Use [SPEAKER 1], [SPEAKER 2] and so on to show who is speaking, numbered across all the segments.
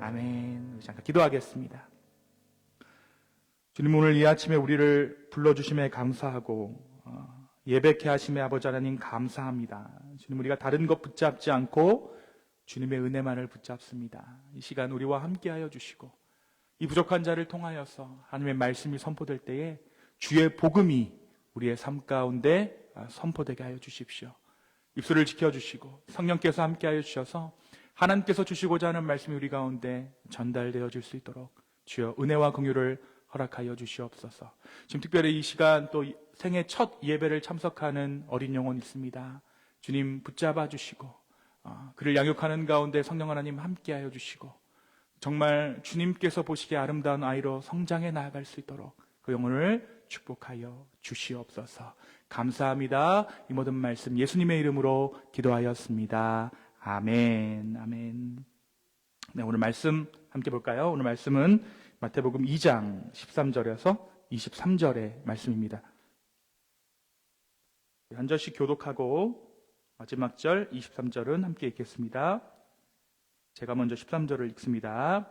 [SPEAKER 1] 아멘. 우리 잠깐 기도하겠습니다. 주님 오늘 이 아침에 우리를 불러주심에 감사하고 어, 예배케 하심에 아버지 하나님 감사합니다. 주님 우리가 다른 것 붙잡지 않고 주님의 은혜만을 붙잡습니다. 이 시간 우리와 함께하여 주시고 이 부족한 자를 통하여서 하나님의 말씀이 선포될 때에 주의 복음이 우리의 삶 가운데 아, 선포되게 하여 주십시오. 입술을 지켜주시고 성령께서 함께하여 주셔서 하나님께서 주시고자 하는 말씀이 우리 가운데 전달되어질 수 있도록 주여 은혜와 긍휼을 허락하여 주시옵소서. 지금 특별히 이 시간 또 생애 첫 예배를 참석하는 어린 영혼 있습니다. 주님 붙잡아 주시고 어, 그를 양육하는 가운데 성령 하나님 함께하여 주시고 정말 주님께서 보시기에 아름다운 아이로 성장해 나아갈 수 있도록 그 영혼을 축복하여 주시옵소서. 감사합니다. 이 모든 말씀 예수님의 이름으로 기도하였습니다. 아멘. 아멘. 네, 오늘 말씀 함께 볼까요? 오늘 말씀은 마태복음 2장 13절에서 23절의 말씀입니다. 한 절씩 교독하고 마지막 절 23절은 함께 읽겠습니다. 제가 먼저 13절을 읽습니다.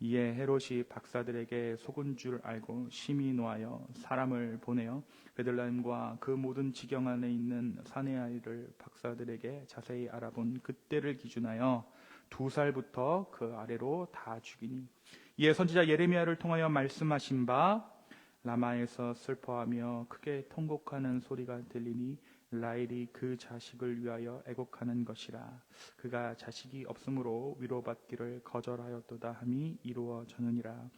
[SPEAKER 1] 이에 헤롯이 박사들에게 속은 줄 알고 심히 노하여 사람을 보내어 베들레헴과 그 모든 지경 안에 있는 사내 아이를 박사들에게 자세히 알아본 그때를 기준하여 두 살부터 그 아래로 다 죽이니. 이에 선지자 예레미야를 통하여 말씀하신 바 라마에서 슬퍼하며 크게 통곡하는 소리가 들리니 라헬이 그 자식을 위하여 애곡하는 것이라 그가 자식이 없으므로 위로받기를 거절하였도다 함이 이루어졌느니라.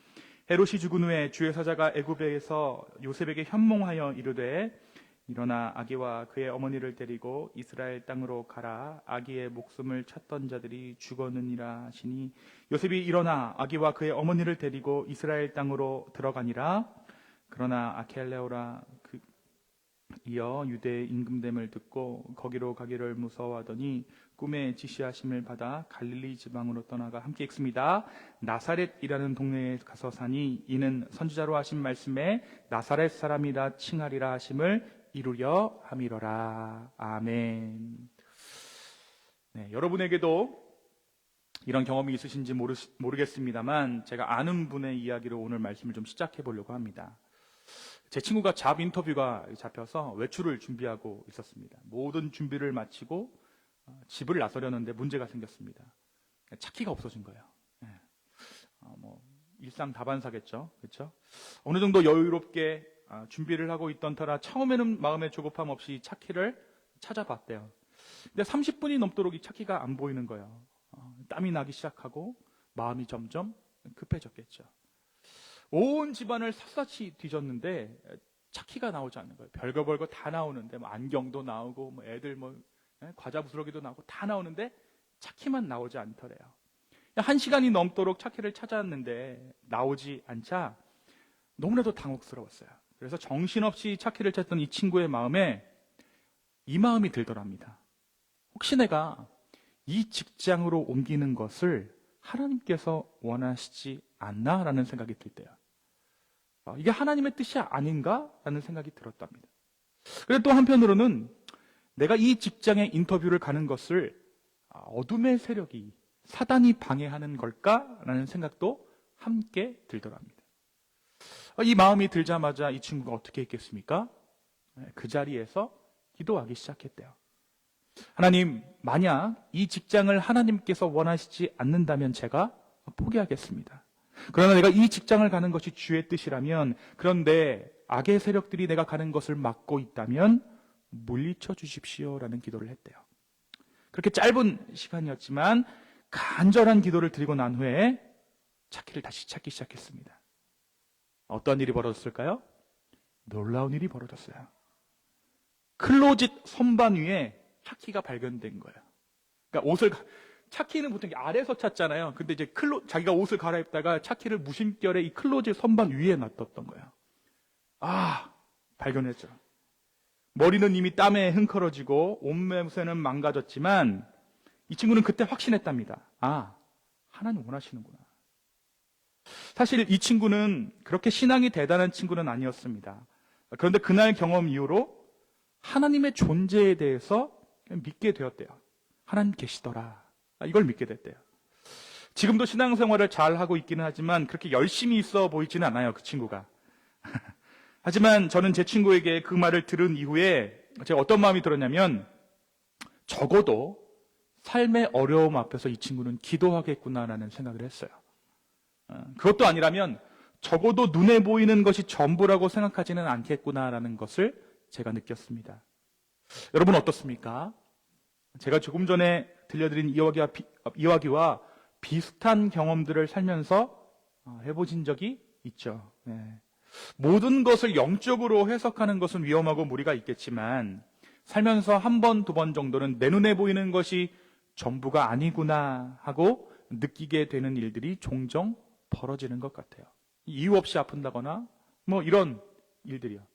[SPEAKER 1] 헤롯이 죽은 후에 주의 사자가 애굽에서 요셉에게 현몽하여 이르되 일어나 아기와 그의 어머니를 데리고 이스라엘 땅으로 가라. 아기의 목숨을 찾던 자들이 죽었느니라 하시니 요셉이 일어나 아기와 그의 어머니를 데리고 이스라엘 땅으로 들어가니라. 그러나 아켈레오라 그 이어 유대의 임금됨을 듣고 거기로 가기를 무서워하더니 꿈에 지시하심을 받아 갈릴리 지방으로 떠나가 함께 읽습니다. 나사렛이라는 동네에 가서 사니 이는 선지자로 하신 말씀에 나사렛 사람이라 칭하리라 하심을 이루려 함이로라. 아멘. 네, 여러분에게도 이런 경험이 있으신지 모르, 모르겠습니다만 제가 아는 분의 이야기로 오늘 말씀을 좀 시작해 보려고 합니다. 제 친구가 잡 인터뷰가 잡혀서 외출을 준비하고 있었습니다. 모든 준비를 마치고 어, 집을 나서려는데 문제가 생겼습니다. 차 키가 없어진 거예요. 예. 어, 뭐 일상 다반사겠죠, 그렇죠? 어느 정도 여유롭게 아, 준비를 하고 있던 터라 처음에는 마음의 조급함 없이 차 키를 찾아봤대요. 근데 30분이 넘도록 이 차 키가 안 보이는 거예요. 어, 땀이 나기 시작하고 마음이 점점 급해졌겠죠. 온 집안을 샅샅이 뒤졌는데 차키가 나오지 않는 거예요. 별거 별거 다 나오는데 뭐 안경도 나오고 뭐 애들 뭐 예, 과자 부스러기도 나오고 다 나오는데 차키만 나오지 않더래요. 한 시간이 넘도록 차키를 찾았는데 나오지 않자 너무나도 당혹스러웠어요. 그래서 정신없이 차키를 찾던 이 친구의 마음에 이 마음이 들더랍니다. 혹시 내가 이 직장으로 옮기는 것을 하나님께서 원하시지 않나라는 생각이 들 때요. 어, 이게 하나님의 뜻이 아닌가라는 생각이 들었답니다. 그런데 또 한편으로는 내가 이 직장에 인터뷰를 가는 것을 아, 어둠의 세력이 사단이 방해하는 걸까라는 생각도 함께 들더랍니다. 어, 이 마음이 들자마자 이 친구가 어떻게 했겠습니까? 네, 그 자리에서 기도하기 시작했대요. 하나님, 만약 이 직장을 하나님께서 원하시지 않는다면 제가 포기하겠습니다. 그러나 내가 이 직장을 가는 것이 주의 뜻이라면, 그런데 악의 세력들이 내가 가는 것을 막고 있다면 물리쳐 주십시오라는 기도를 했대요. 그렇게 짧은 시간이었지만 간절한 기도를 드리고 난 후에 찾기를 다시 찾기 시작했습니다. 어떤 일이 벌어졌을까요? 놀라운 일이 벌어졌어요. 클로짓 선반 위에 차키가 발견된 거예요. 그러니까 옷을 차키는 보통 아래서 찼잖아요. 근데 이제 클로, 자기가 옷을 갈아입다가 차키를 무심결에 이 클로즈 선반 위에 놔뒀던 거예요. 아, 발견했죠. 머리는 이미 땀에 흥컬어지고 옷매새는 망가졌지만 이 친구는 그때 확신했답니다. 아, 하나님 원하시는구나. 사실 이 친구는 그렇게 신앙이 대단한 친구는 아니었습니다. 그런데 그날 경험 이후로 하나님의 존재에 대해서 믿게 되었대요. 하나님 계시더라. 아, 이걸 믿게 됐대요. 지금도 신앙생활을 잘 하고 있기는 하지만 그렇게 열심히 있어 보이지는 않아요, 그 친구가. 하지만 저는 제 친구에게 그 말을 들은 이후에 제가 어떤 마음이 들었냐면 적어도 삶의 어려움 앞에서 이 친구는 기도하겠구나라는 생각을 했어요. 어, 그것도 아니라면 적어도 눈에 보이는 것이 전부라고 생각하지는 않겠구나라는 것을 제가 느꼈습니다. 여러분 어떻습니까? 제가 조금 전에 들려드린 이야기와, 비, 이야기와 비슷한 경험들을 살면서 어, 해보신 적이 있죠. 네. 모든 것을 영적으로 해석하는 것은 위험하고 무리가 있겠지만 살면서 한 번, 두 번 정도는 내 눈에 보이는 것이 전부가 아니구나 하고 느끼게 되는 일들이 종종 벌어지는 것 같아요. 이유 없이 아픈다거나 뭐 이런 일들이요.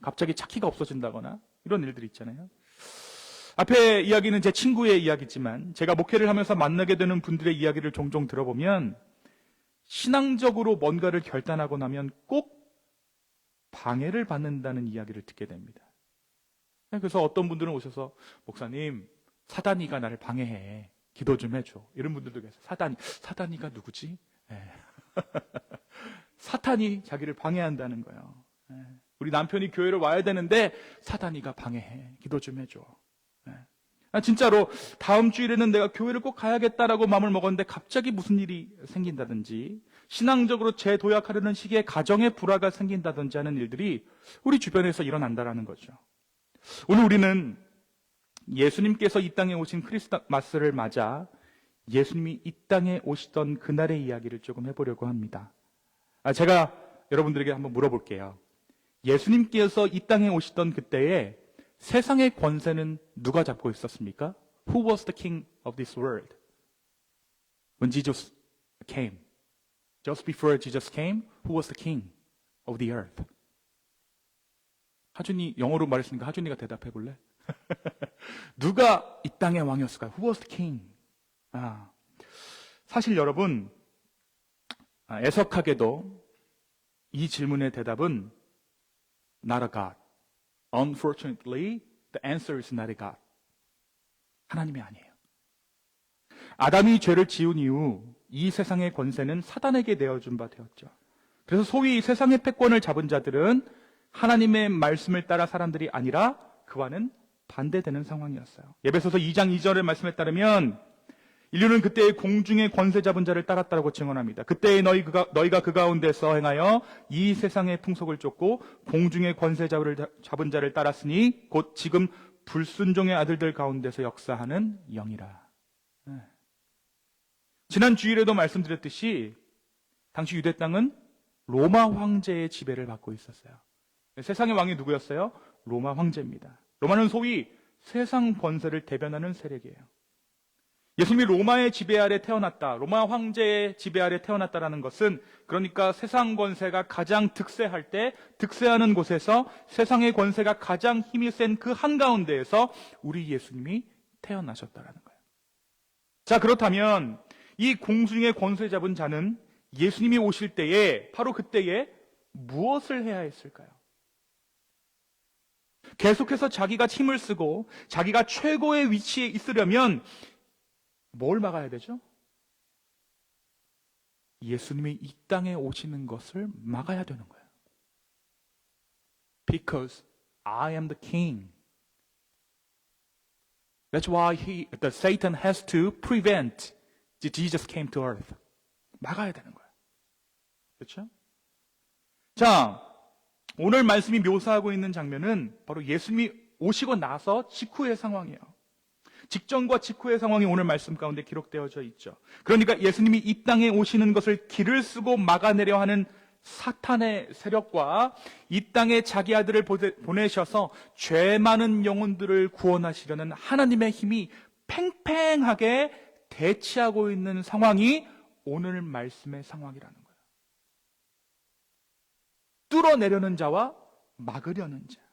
[SPEAKER 1] 갑자기 차키가 없어진다거나 이런 일들이 있잖아요. 앞에 이야기는 제 친구의 이야기지만 제가 목회를 하면서 만나게 되는 분들의 이야기를 종종 들어보면 신앙적으로 뭔가를 결단하고 나면 꼭 방해를 받는다는 이야기를 듣게 됩니다. 그래서 어떤 분들은 오셔서 목사님 사단이가 나를 방해해 기도 좀 해줘 이런 분들도 계세요. 사단이 사단이가 누구지? 예. 사탄이 자기를 방해한다는 거예요. 예. 우리 남편이 교회를 와야 되는데 사단이가 방해해 기도 좀 해줘. 예. 아, 진짜로 다음 주일에는 내가 교회를 꼭 가야겠다라고 마음을 먹었는데 갑자기 무슨 일이 생긴다든지 신앙적으로 재도약하려는 시기에 가정의 불화가 생긴다든지 하는 일들이 우리 주변에서 일어난다라는 거죠. 오늘 우리는 예수님께서 이 땅에 오신 크리스마스를 맞아 예수님이 이 땅에 오시던 그날의 이야기를 조금 해보려고 합니다. 아, 제가 여러분들에게 한번 물어볼게요. 예수님께서 이 땅에 오시던 그때에 세상의 권세는 누가 잡고 있었습니까? Who was the king of this world? When Jesus came. Just before Jesus came, who was the king of the earth? 하준이 영어로 말했으니까 하준이가 대답해 볼래? 누가 이 땅의 왕이었을까요? Who was the king? 아, 사실 여러분 아, 애석하게도 이 질문의 대답은 God. Unfortunately, the answer is not God. 하나님이 아니에요. 아담이 죄를 지은 이후 이 세상의 권세는 사단에게 내어준 바 되었죠. 그래서 소위 세상의 패권을 잡은 자들은 하나님의 말씀을 따라 사람들이 아니라 그와는 반대되는 상황이었어요. 예배소서 2장 2절의 말씀에 따르면 인류는 그때의 공중의 권세 잡은 자를 따랐다고 증언합니다. 그때의 너희 그가, 너희가 그 가운데서 행하여 이 세상의 풍속을 쫓고 공중의 권세 잡은 자를 따랐으니 곧 지금 불순종의 아들들 가운데서 역사하는 영이라. 네. 지난 주일에도 말씀드렸듯이 당시 유대 땅은 로마 황제의 지배를 받고 있었어요. 세상의 왕이 누구였어요? 로마 황제입니다. 로마는 소위 세상 권세를 대변하는 세력이에요. 예수님이 로마의 지배 아래 태어났다. 로마 황제의 지배 아래 태어났다라는 것은 그러니까 세상 권세가 가장 득세할 때 득세하는 곳에서 세상의 권세가 가장 힘이 센 그 한가운데에서 우리 예수님이 태어나셨다라는 거예요. 자, 그렇다면 이 공중의 권세 잡은 자는 예수님이 오실 때에 바로 그때에 무엇을 해야 했을까요? 계속해서 자기가 힘을 쓰고 자기가 최고의 위치에 있으려면 뭘 막아야 되죠? 예수님이 이 땅에 오시는 것을 막아야 되는 거예요. Because I am the king. That's why he, the Satan has to prevent Jesus came to earth. 막아야 되는 거예요. 그렇죠? 자, 오늘 말씀이 묘사하고 있는 장면은 바로 예수님이 오시고 나서 직후의 상황이에요. 직전과 직후의 상황이 오늘 말씀 가운데 기록되어져 있죠. 그러니까 예수님이 이 땅에 오시는 것을 길을 쓰고 막아내려 하는 사탄의 세력과 이 땅에 자기 아들을 보내셔서 죄 많은 영혼들을 구원하시려는 하나님의 힘이 팽팽하게 대치하고 있는 상황이 오늘 말씀의 상황이라는 거예요. 뚫어내려는 자와 막으려는 자.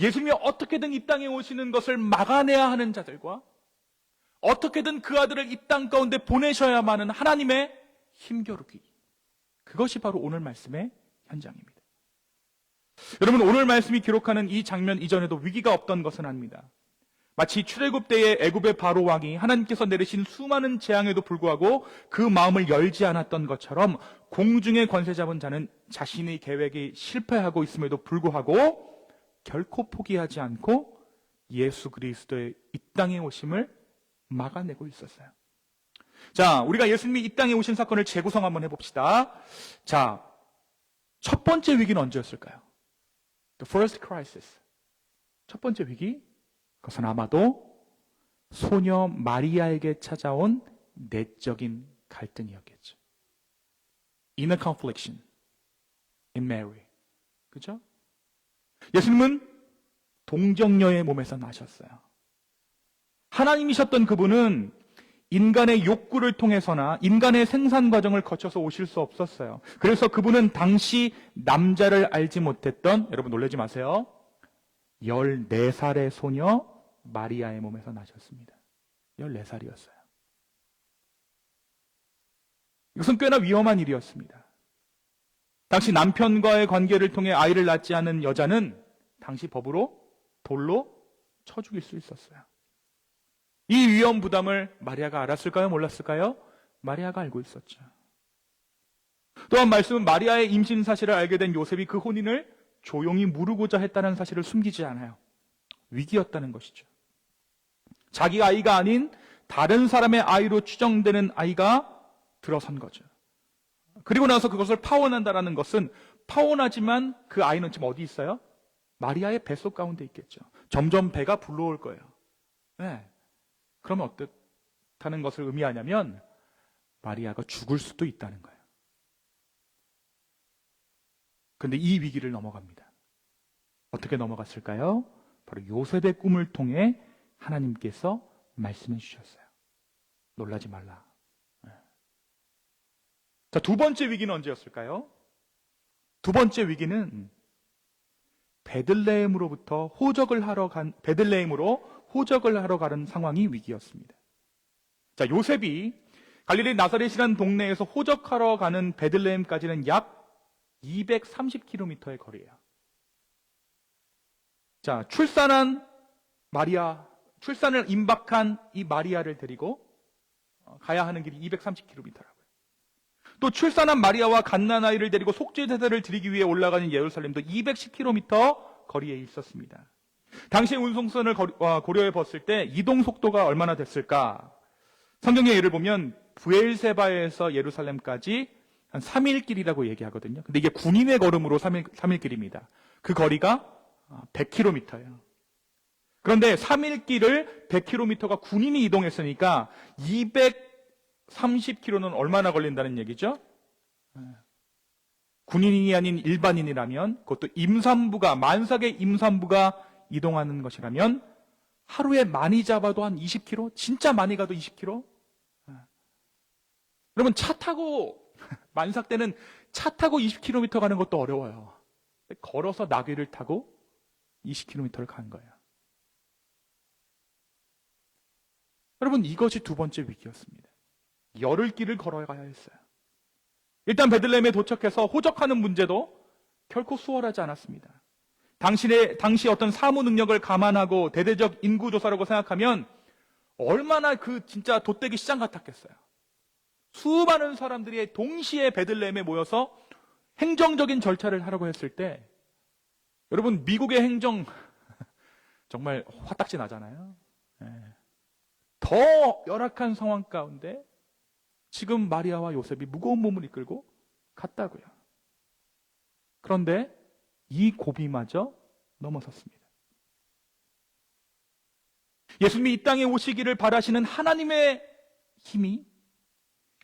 [SPEAKER 1] 예수님이 어떻게든 이 땅에 오시는 것을 막아내야 하는 자들과 어떻게든 그 아들을 이 땅 가운데 보내셔야만 하는 하나님의 힘겨루기. 그것이 바로 오늘 말씀의 현장입니다. 여러분, 오늘 말씀이 기록하는 이 장면 이전에도 위기가 없던 것은 아닙니다. 마치 출애굽 때의 애굽의 바로 왕이 하나님께서 내리신 수많은 재앙에도 불구하고 그 마음을 열지 않았던 것처럼 공중의 권세 잡은 자는 자신의 계획이 실패하고 있음에도 불구하고 결코 포기하지 않고 예수 그리스도의 이 땅에 오심을 막아내고 있었어요. 자, 우리가 예수님이 이 땅에 오신 사건을 재구성 한번 해봅시다. 자, 첫 번째 위기는 언제였을까요? The first crisis. 첫 번째 위기? 그것은 아마도 소녀 마리아에게 찾아온 내적인 갈등이었겠죠. Inner confliction in Mary. 그죠? 예수님은 동정녀의 몸에서 나셨어요. 하나님이셨던 그분은 인간의 욕구를 통해서나 인간의 생산 과정을 거쳐서 오실 수 없었어요. 그래서 그분은 당시 남자를 알지 못했던, 여러분 놀라지 마세요. 14살의 소녀 마리아의 몸에서 나셨습니다. 14살이었어요. 이것은 꽤나 위험한 일이었습니다. 당시 남편과의 관계를 통해 아이를 낳지 않은 여자는 당시 법으로 돌로 쳐 죽일 수 있었어요. 이 위험 부담을 마리아가 알았을까요? 몰랐을까요? 마리아가 알고 있었죠. 또한 말씀은 마리아의 임신 사실을 알게 된 요셉이 그 혼인을 조용히 무르고자 했다는 사실을 숨기지 않아요. 위기였다는 것이죠. 자기 아이가 아닌 다른 사람의 아이로 추정되는 아이가 들어선 거죠. 그리고 나서 그것을 파혼한다라는 것은 파혼하지만 그 아이는 지금 어디 있어요? 마리아의 뱃속 가운데 있겠죠. 점점 배가 불러올 거예요. 네. 그러면 어떻다는 것을 의미하냐면 마리아가 죽을 수도 있다는 거예요. 그런데 이 위기를 넘어갑니다. 어떻게 넘어갔을까요? 바로 요셉의 꿈을 통해 하나님께서 말씀해 주셨어요. 놀라지 말라. 네. 자, 두 번째 위기는 언제였을까요? 두 번째 위기는 베들레헴으로부터 호적을 하러 간 베들레헴으로 호적을 하러 가는 상황이 위기였습니다. 자, 요셉이 갈릴리 나사렛이라는 동네에서 호적하러 가는 베들레헴까지는 약 230km의 거리예요. 자, 출산한 마리아, 출산을 임박한 이 마리아를 데리고 어, 가야 하는 길이 230km라고요. 또 출산한 마리아와 갓난아이를 데리고 속죄 제사를 드리기 위해 올라가는 예루살렘도 210km 거리에 있었습니다. 당시 운송선을 어, 고려해 봤을 때 이동 속도가 얼마나 됐을까? 성경의 예를 보면 부엘세바에서 예루살렘까지 한 3일 길이라고 얘기하거든요. 근데 이게 군인의 걸음으로 3일, 3일 길입니다. 그 거리가 100km예요. 그런데 3일 길을 100km가 군인이 이동했으니까 230km는 얼마나 걸린다는 얘기죠? 군인이 아닌 일반인이라면 그것도 임산부가 만삭의 임산부가 이동하는 것이라면 하루에 많이 잡아도 한 20km? 진짜 많이 가도 20km? 여러분 차 타고 만삭 때는 차 타고 20km 가는 것도 어려워요. 걸어서 나귀를 타고 20km를 간 거예요. 여러분 이것이 두 번째 위기였습니다. 열흘 길을 걸어가야 했어요. 일단 베들레헴에 도착해서 호적하는 문제도 결코 수월하지 않았습니다. 당신의 당시 어떤 사무 능력을 감안하고 대대적 인구 조사라고 생각하면 얼마나 그 진짜 돛대기 시장 같았겠어요. 수많은 사람들이 동시에 베들레헴에 모여서 행정적인 절차를 하라고 했을 때 여러분 미국의 행정 정말 화딱지 나잖아요. 네. 더 열악한 상황 가운데 지금 마리아와 요셉이 무거운 몸을 이끌고 갔다고요. 그런데 이 고비마저 넘어섰습니다. 예수님이 이 땅에 오시기를 바라시는 하나님의 힘이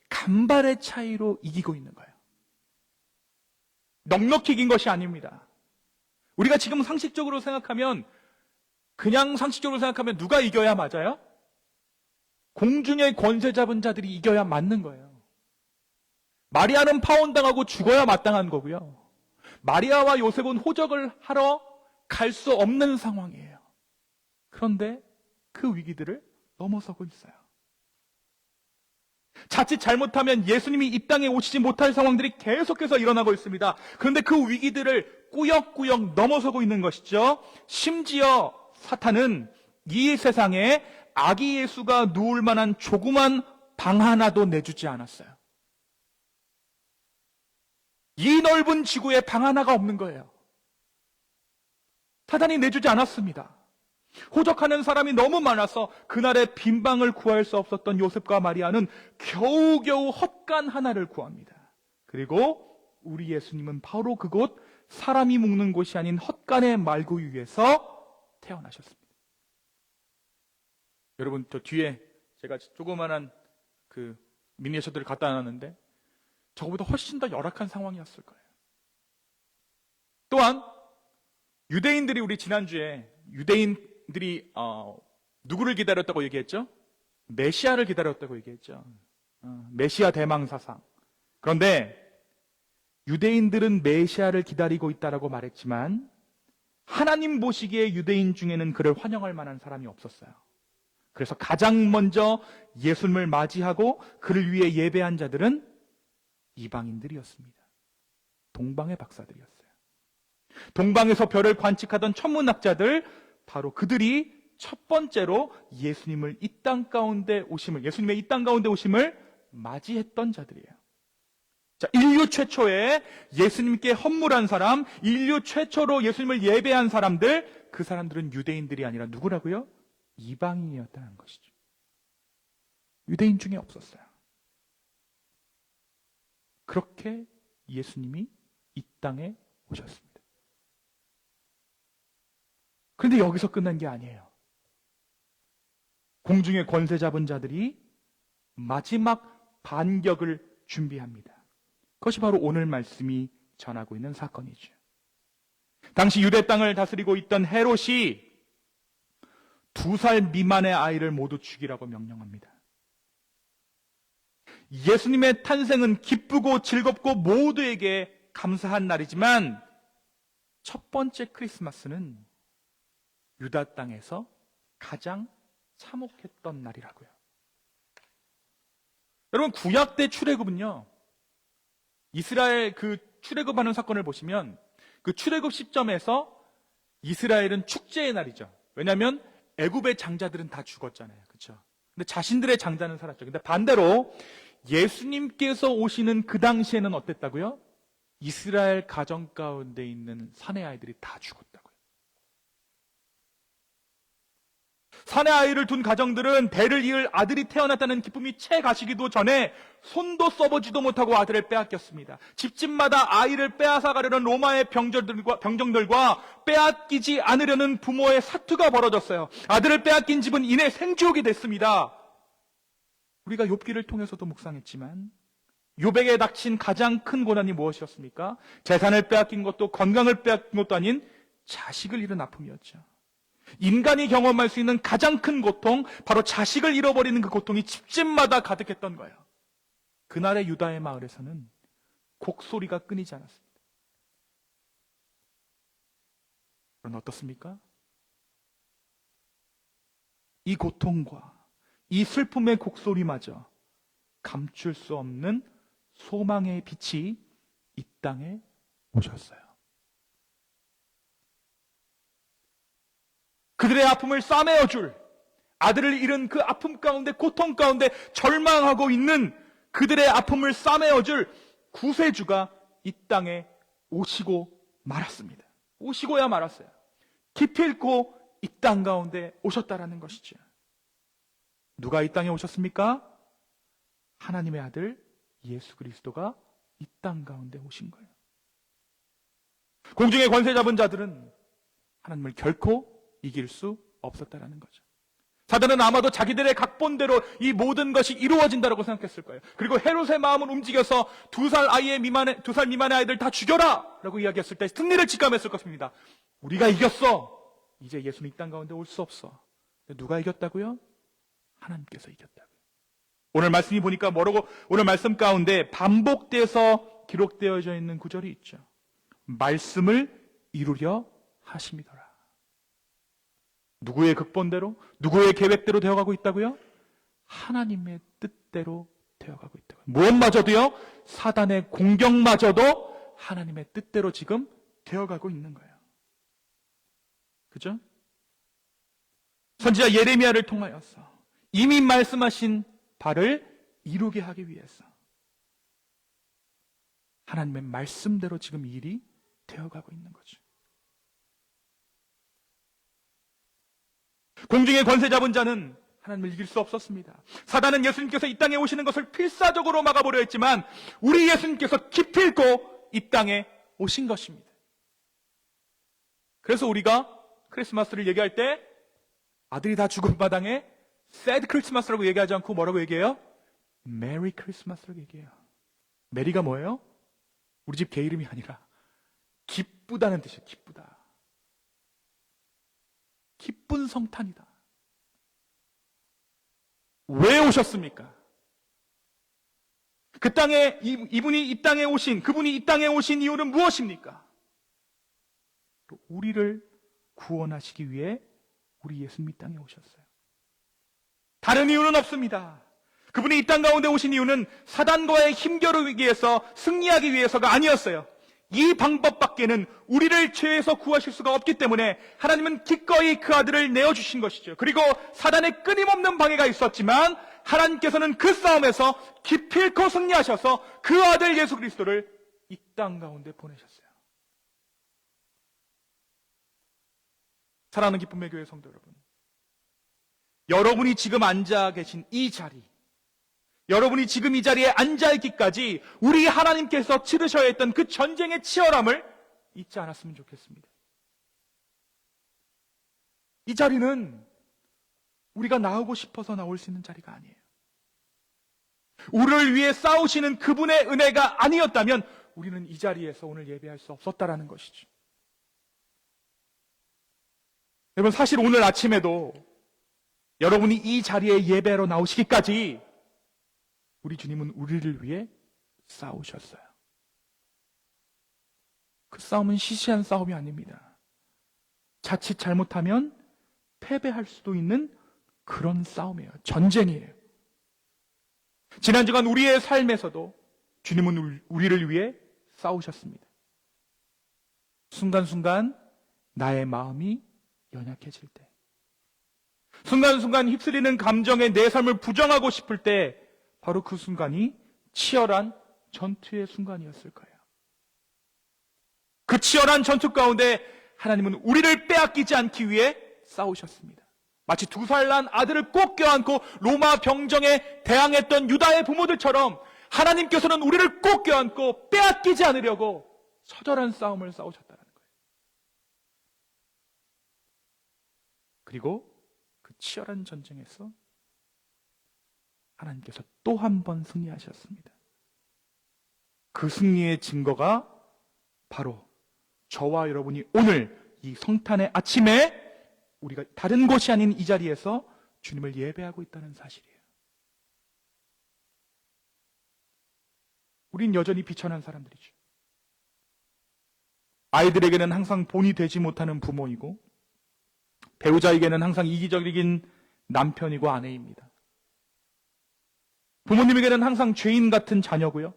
[SPEAKER 1] 간발의 차이로 이기고 있는 거예요. 넉넉히 이긴 것이 아닙니다. 우리가 지금 상식적으로 생각하면 그냥 상식적으로 생각하면 누가 이겨야 맞아요? 공중의 권세 잡은 자들이 이겨야 맞는 거예요. 마리아는 파혼당하고 죽어야 마땅한 거고요. 마리아와 요셉은 호적을 하러 갈 수 없는 상황이에요. 그런데 그 위기들을 넘어서고 있어요. 자칫 잘못하면 예수님이 이 땅에 오시지 못할 상황들이 계속해서 일어나고 있습니다. 그런데 그 위기들을 꾸역꾸역 넘어서고 있는 것이죠. 심지어 사탄은 이 세상에 아기 예수가 누울 만한 조그만 방 하나도 내주지 않았어요. 이 넓은 지구에 방 하나가 없는 거예요. 사단이 내주지 않았습니다. 호적하는 사람이 너무 많아서 그날의 빈 방을 구할 수 없었던 요셉과 마리아는 겨우겨우 헛간 하나를 구합니다. 그리고 우리 예수님은 바로 그곳 사람이 묵는 곳이 아닌 헛간의 말구 위에서 태어나셨습니다. 여러분 저 뒤에 제가 조그만한 그 미니어처들을 갖다 놨는데 저거보다 훨씬 더 열악한 상황이었을 거예요. 또한 유대인들이 우리 지난주에 유대인들이 어, 누구를 기다렸다고 얘기했죠? 메시아를 기다렸다고 얘기했죠. 어, 메시아 대망 사상. 그런데 유대인들은 메시아를 기다리고 있다라고 말했지만 하나님 보시기에 유대인 중에는 그를 환영할 만한 사람이 없었어요. 그래서 가장 먼저 예수님을 맞이하고 그를 위해 예배한 자들은 이방인들이었습니다. 동방의 박사들이었어요. 동방에서 별을 관측하던 천문학자들 바로 그들이 첫 번째로 예수님을 이 땅 가운데 오심을 예수님의 이 땅 가운데 오심을 맞이했던 자들이에요. 자, 인류 최초에 예수님께 헌물한 사람, 인류 최초로 예수님을 예배한 사람들, 그 사람들은 유대인들이 아니라 누구라고요? 이방인이었다는 것이죠. 유대인 중에 없었어요. 그렇게 예수님이 이 땅에 오셨습니다. 그런데 여기서 끝난 게 아니에요. 공중의 권세 잡은 자들이 마지막 반격을 준비합니다. 그것이 바로 오늘 말씀이 전하고 있는 사건이죠. 당시 유대 땅을 다스리고 있던 헤롯이 두 살 미만의 아이를 모두 죽이라고 명령합니다. 예수님의 탄생은 기쁘고 즐겁고 모두에게 감사한 날이지만 첫 번째 크리스마스는 유다 땅에서 가장 참혹했던 날이라고요. 여러분 구약 때 출애굽은요. 이스라엘 그 출애굽하는 사건을 보시면 그 출애굽 시점에서 이스라엘은 축제의 날이죠. 왜냐하면 애굽의 장자들은 다 죽었잖아요. 그렇죠? 근데 자신들의 장자는 살았죠. 근데 반대로 예수님께서 오시는 그 당시에는 어땠다고요? 이스라엘 가정 가운데 있는 사내 아이들이 다 죽었다고요. 사내 아이를 둔 가정들은 배를 이을 아들이 태어났다는 기쁨이 채 가시기도 전에 손도 써보지도 못하고 아들을 빼앗겼습니다. 집집마다 아이를 빼앗아 가려는 로마의 병정들과, 병정들과 빼앗기지 않으려는 부모의 사투가 벌어졌어요. 아들을 빼앗긴 집은 이내 생지옥이 됐습니다. 우리가 욥기를 통해서도 묵상했지만 욥에게 닥친 가장 큰 고난이 무엇이었습니까? 재산을 빼앗긴 것도 건강을 빼앗긴 것도 아닌 자식을 잃은 아픔이었죠. 인간이 경험할 수 있는 가장 큰 고통, 바로 자식을 잃어버리는 그 고통이 집집마다 가득했던 거예요. 그날의 유다의 마을에서는 곡소리가 끊이지 않았습니다. 그럼 어떻습니까? 이 고통과 이 슬픔의 곡소리마저 감출 수 없는 소망의 빛이 이 땅에 오셨어요. 그들의 아픔을 싸매어 줄 아들을 잃은 그 아픔 가운데 고통 가운데 절망하고 있는 그들의 아픔을 싸매어 줄 구세주가 이 땅에 오시고 말았습니다. 오시고야 말았어요. 기필코 이 땅 가운데 오셨다라는 것이죠. 누가 이 땅에 오셨습니까? 하나님의 아들 예수 그리스도가 이 땅 가운데 오신 거예요. 공중의 권세 잡은 자들은 하나님을 결코 이길 수 없었다라는 거죠. 사단은 아마도 자기들의 각본대로 이 모든 것이 이루어진다라고 생각했을 거예요. 그리고 헤롯의 마음을 움직여서 두 살 아이의 미만의 두 살 미만의 아이들 다 죽여라라고 이야기했을 때 승리를 직감했을 것입니다. 우리가 이겼어. 이제 예수는 이 땅 가운데 올 수 없어. 누가 이겼다고요? 하나님께서 이겼다고요. 오늘 말씀이 보니까 뭐라고 오늘 말씀 가운데 반복돼서 기록되어져 있는 구절이 있죠. 말씀을 이루려 하심이더라. 누구의 극본대로, 누구의 계획대로 되어가고 있다고요? 하나님의 뜻대로 되어가고 있다고요. 무엇마저도요? 사단의 공격마저도 하나님의 뜻대로 지금 되어가고 있는 거예요. 그죠? 선지자 예레미야를 통하여서 이미 말씀하신 바를 이루게 하기 위해서 하나님의 말씀대로 지금 일이 되어가고 있는 거죠. 공중의 권세 잡은 자는 하나님을 이길 수 없었습니다. 사단은 예수님께서 이 땅에 오시는 것을 필사적으로 막아보려 했지만 우리 예수님께서 기필코 이 땅에 오신 것입니다. 그래서 우리가 크리스마스를 얘기할 때 아들이 다 죽은 마당에 새드 크리스마스라고 얘기하지 않고 뭐라고 얘기해요? 메리 크리스마스라고 얘기해요. 메리가 뭐예요? 우리 집 개 이름이 아니라 기쁘다는 뜻이에요. 기쁘다. 기쁜 성탄이다. 왜 오셨습니까? 그 땅에 이- 이분이 이 땅에 오신 그분이 이 땅에 오신 이유는 무엇입니까? 또 우리를 구원하시기 위해 우리 예수님 이 땅에 오셨어요. 다른 이유는 없습니다. 그분이 이 땅 가운데 오신 이유는 사단과의 힘겨루기 위해서 승리하기 위해서가 아니었어요. 이 방법밖에는 우리를 죄에서 구하실 수가 없기 때문에 하나님은 기꺼이 그 아들을 내어주신 것이죠. 그리고 사단의 끊임없는 방해가 있었지만 하나님께서는 그 싸움에서 기필코 승리하셔서 그 아들 예수 그리스도를 이 땅 가운데 보내셨어요. 사랑하는 기쁨의 교회 성도 여러분. 여러분이 지금 앉아 계신 이 자리, 여러분이 지금 이 자리에 앉아 있기까지 우리 하나님께서 치르셔야 했던 그 전쟁의 치열함을 잊지 않았으면 좋겠습니다. 이 자리는 우리가 나오고 싶어서 나올 수 있는 자리가 아니에요. 우리를 위해 싸우시는 그분의 은혜가 아니었다면 우리는 이 자리에서 오늘 예배할 수 없었다라는 것이죠. 여러분, 사실 오늘 아침에도 여러분이 이 자리에 예배로 나오시기까지 우리 주님은 우리를 위해 싸우셨어요. 그 싸움은 시시한 싸움이 아닙니다. 자칫 잘못하면 패배할 수도 있는 그런 싸움이에요. 전쟁이에요. 지난 주간 우리의 삶에서도 주님은 울- 우리를 위해 싸우셨습니다. 순간순간 나의 마음이 연약해질 때, 순간순간 휩쓸리는 감정에 내 삶을 부정하고 싶을 때, 바로 그 순간이 치열한 전투의 순간이었을 거예요. 그 치열한 전투 가운데 하나님은 우리를 빼앗기지 않기 위해 싸우셨습니다. 마치 두 살 난 아들을 꼭 껴안고 로마 병정에 대항했던 유다의 부모들처럼 하나님께서는 우리를 꼭 껴안고 빼앗기지 않으려고 처절한 싸움을 싸우셨다는 거예요. 그리고 그 치열한 전쟁에서 하나님께서 또 한 번 승리하셨습니다. 그 승리의 증거가 바로 저와 여러분이 오늘 이 성탄의 아침에 우리가 다른 곳이 아닌 이 자리에서 주님을 예배하고 있다는 사실이에요. 우린 여전히 비천한 사람들이죠. 아이들에게는 항상 본이 되지 못하는 부모이고, 배우자에게는 항상 이기적인 남편이고 아내입니다. 부모님에게는 항상 죄인 같은 자녀고요.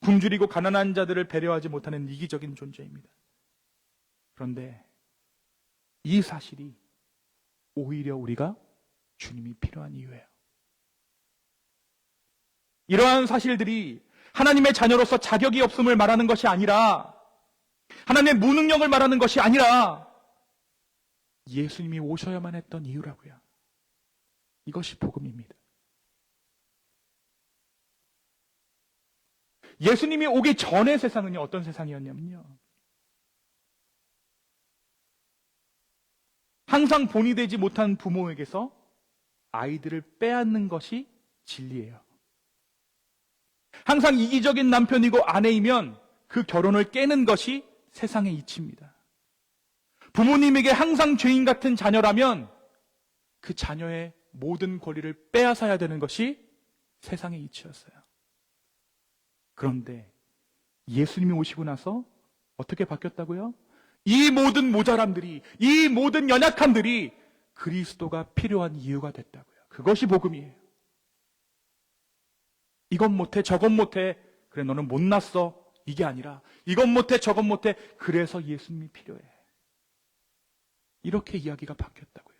[SPEAKER 1] 굶주리고 가난한 자들을 배려하지 못하는 이기적인 존재입니다. 그런데 이 사실이 오히려 우리가 주님이 필요한 이유예요. 이러한 사실들이 하나님의 자녀로서 자격이 없음을 말하는 것이 아니라 하나님의 무능력을 말하는 것이 아니라 예수님이 오셔야만 했던 이유라고요. 이것이 복음입니다. 예수님이 오기 전의 세상은요, 어떤 세상이었냐면요. 항상 본이 되지 못한 부모에게서 아이들을 빼앗는 것이 진리예요. 항상 이기적인 남편이고 아내이면 그 결혼을 깨는 것이 세상의 이치입니다. 부모님에게 항상 죄인 같은 자녀라면 그 자녀의 모든 권리를 빼앗아야 되는 것이 세상의 이치였어요. 그런데 예수님이 오시고 나서 어떻게 바뀌었다고요? 이 모든 모자람들이, 이 모든 연약함들이 그리스도가 필요한 이유가 됐다고요. 그것이 복음이에요. 이건 못해, 저건 못해. 그래, 너는 못났어. 이게 아니라, 이건 못해, 저건 못해. 그래서 예수님이 필요해. 이렇게 이야기가 바뀌었다고요.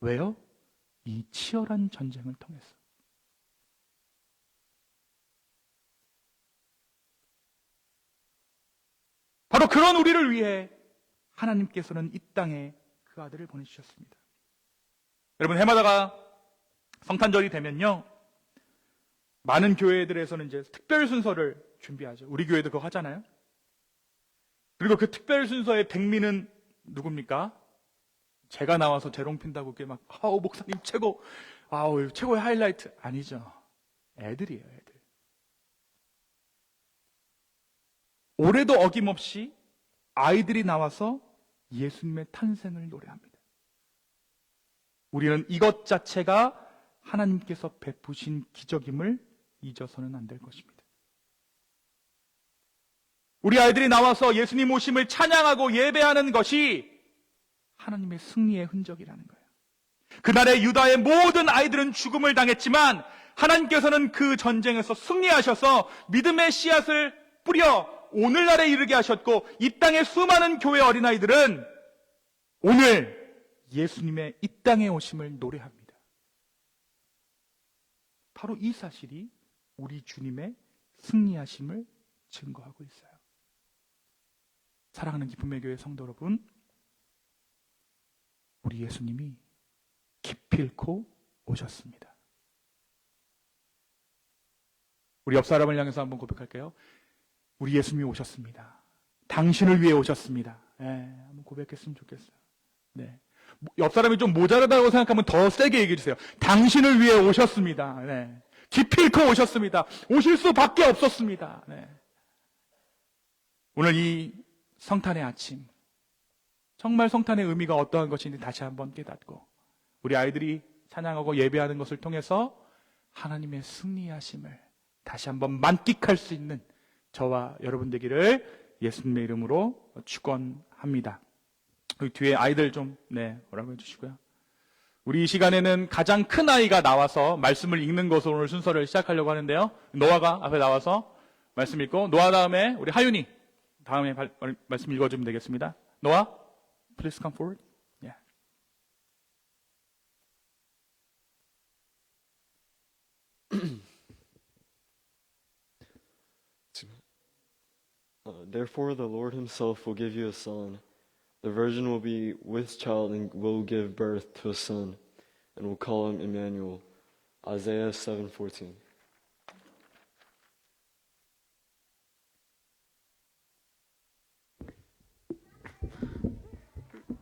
[SPEAKER 1] 왜요? 이 치열한 전쟁을 통해서. 바로 그런 우리를 위해 하나님께서는 이 땅에 그 아들을 보내주셨습니다. 여러분, 해마다가 성탄절이 되면요. 많은 교회들에서는 이제 특별 순서를 준비하죠. 우리 교회도 그거 하잖아요. 그리고 그 특별 순서의 백미는 누굽니까? 제가 나와서 재롱 핀다고 그게 막, 아우, 목사님 최고, 아우, 최고의 하이라이트. 아니죠. 애들이에요, 애들. 올해도 어김없이 아이들이 나와서 예수님의 탄생을 노래합니다. 우리는 이것 자체가 하나님께서 베푸신 기적임을 잊어서는 안 될 것입니다. 우리 아이들이 나와서 예수님 오심을 찬양하고 예배하는 것이 하나님의 승리의 흔적이라는 거예요. 그날의 유다의 모든 아이들은 죽음을 당했지만 하나님께서는 그 전쟁에서 승리하셔서 믿음의 씨앗을 뿌려 오늘날에 이르게 하셨고 이 땅의 수많은 교회 어린아이들은 오늘 예수님의 이 땅에 오심을 노래합니다. 바로 이 사실이 우리 주님의 승리하심을 증거하고 있어요. 사랑하는 기쁨의 교회 성도 여러분, 우리 예수님이 기필코 오셨습니다. 우리 옆 사람을 향해서 한번 고백할게요. 우리 예수님이 오셨습니다. 당신을 위해 오셨습니다. 예, 한번 고백했으면 좋겠어요. 네. 옆 사람이 좀 모자르다고 생각하면 더 세게 얘기해 주세요. 당신을 위해 오셨습니다. 네. 기필코 오셨습니다. 오실 수밖에 없었습니다. 네. 오늘 이 성탄의 아침, 정말 성탄의 의미가 어떠한 것인지 다시 한번 깨닫고, 우리 아이들이 찬양하고 예배하는 것을 통해서 하나님의 승리하심을 다시 한번 만끽할 수 있는 저와 여러분 되기를 예수님의 이름으로 축원합니다. 여기 뒤에 아이들 좀, 네, 뭐라고 해주시고요. 우리 이 시간에는 가장 큰 아이가 나와서 말씀을 읽는 것으로 오늘 순서를 시작하려고 하는데요. 노아가 앞에 나와서 말씀 읽고, 노아 다음에 우리 하윤이 다음에 발- 말씀 읽어주면 되겠습니다. 노아, please come forward. Yeah.
[SPEAKER 2] Uh, Therefore, the Lord himself will give you a son. The virgin will be with child and will give birth to a son, and will call him Emmanuel. Isaiah 7:14.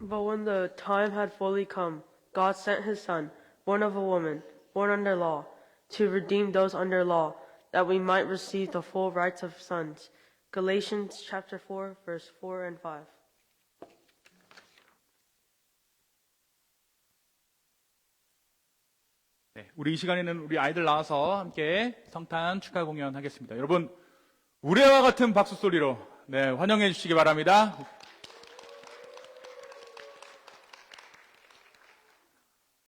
[SPEAKER 3] But when the time had fully come, God sent his Son, born of a woman, born under law, to redeem those under law, that we might receive the full rights of sons. Galatians chapter 4, verse 4 and 5.
[SPEAKER 1] 네, 우리 이 시간에는 우리 아이들 나와서 함께 성탄 축하 공연 하겠습니다. 여러분, 우레와 같은 박수 소리로 네, 환영해 주시기 바랍니다.